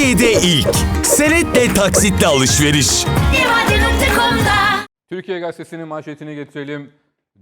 Türkiye'de ilk. Senetle taksitle alışveriş. Türkiye Gazetesi'nin manşetini getirelim.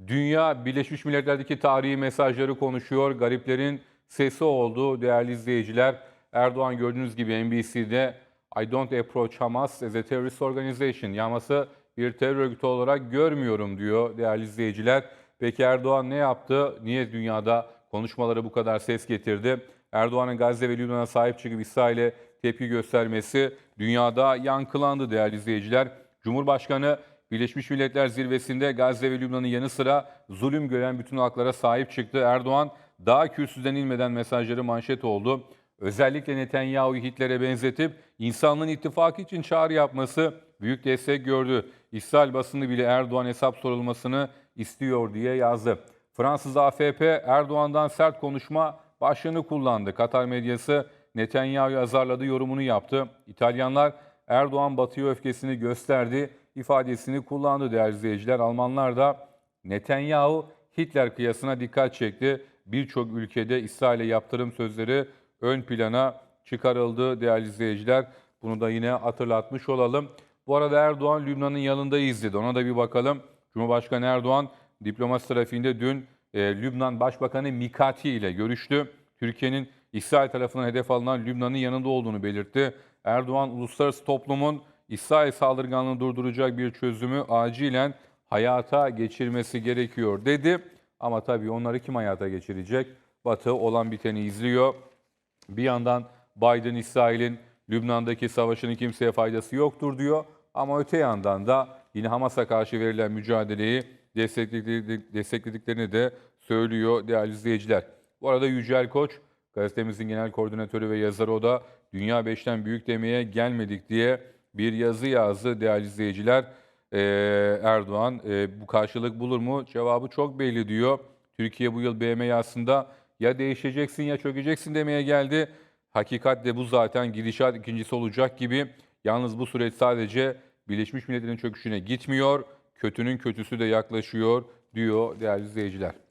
Dünya Birleşmiş Milletler'deki tarihi mesajları konuşuyor. Gariplerin sesi oldu değerli izleyiciler. Erdoğan gördüğünüz gibi NBC'de I don't approach Hamas as a terrorist organization. Yamas'ı bir terör örgütü olarak görmüyorum diyor değerli izleyiciler. Peki Erdoğan ne yaptı? Niye dünyada konuşmaları bu kadar ses getirdi? Erdoğan'ın Gazze ve Lübnan'a sahip çıkıp İsrail'e tepki göstermesi dünyada yankılandı değerli izleyiciler. Cumhurbaşkanı Birleşmiş Milletler Zirvesi'nde Gazze ve Lübnan'ın yanı sıra zulüm gören bütün halklara sahip çıktı. Erdoğan daha kürsüden inmeden mesajları manşet oldu. Özellikle Netanyahu'yu Hitler'e benzetip insanlığın ittifakı için çağrı yapması büyük destek gördü. İsrail basını bile Erdoğan hesap sorulmasını istiyor diye yazdı. Fransız AFP Erdoğan'dan sert konuşma başlığını kullandı. Katar medyası Netanyahu'yu azarladı yorumunu yaptı. İtalyanlar Erdoğan batıya öfkesini gösterdi ifadesini kullandı değerli izleyiciler. Almanlar da Netanyahu Hitler kıyasına dikkat çekti. Birçok ülkede İsrail'e yaptırım sözleri ön plana çıkarıldı değerli izleyiciler. Bunu da yine hatırlatmış olalım. Bu arada Erdoğan Lübnan'ın yanındayız dedi. Ona da bir bakalım. Cumhurbaşkanı Erdoğan diplomasi trafiğinde dün e, Lübnan Başbakanı Mikati ile görüştü. Türkiye'nin İsrail tarafından hedef alınan Lübnan'ın yanında olduğunu belirtti. Erdoğan uluslararası toplumun İsrail saldırganlığını durduracak bir çözümü acilen hayata geçirmesi gerekiyor dedi. Ama tabii onları kim hayata geçirecek? Batı olan biteni izliyor. Bir yandan Biden İsrail'in Lübnan'daki savaşının kimseye faydası yoktur diyor. Ama öte yandan da yine Hamas'a karşı verilen mücadeleyi destekledik- desteklediklerini de söylüyor değerli izleyiciler. Bu arada Yücel Koç, gazetemizin genel koordinatörü ve yazarı o da Dünya 5'ten büyük demeye gelmedik diye bir yazı yazdı değerli izleyiciler. Ee, Erdoğan e, bu karşılık bulur mu? Cevabı çok belli diyor. Türkiye bu yıl BM yazısında ya değişeceksin ya çökeceksin demeye geldi. Hakikat de bu zaten gidişat ikincisi olacak gibi. Yalnız bu süreç sadece Birleşmiş Milletler'in çöküşüne gitmiyor. Kötünün kötüsü de yaklaşıyor diyor değerli izleyiciler.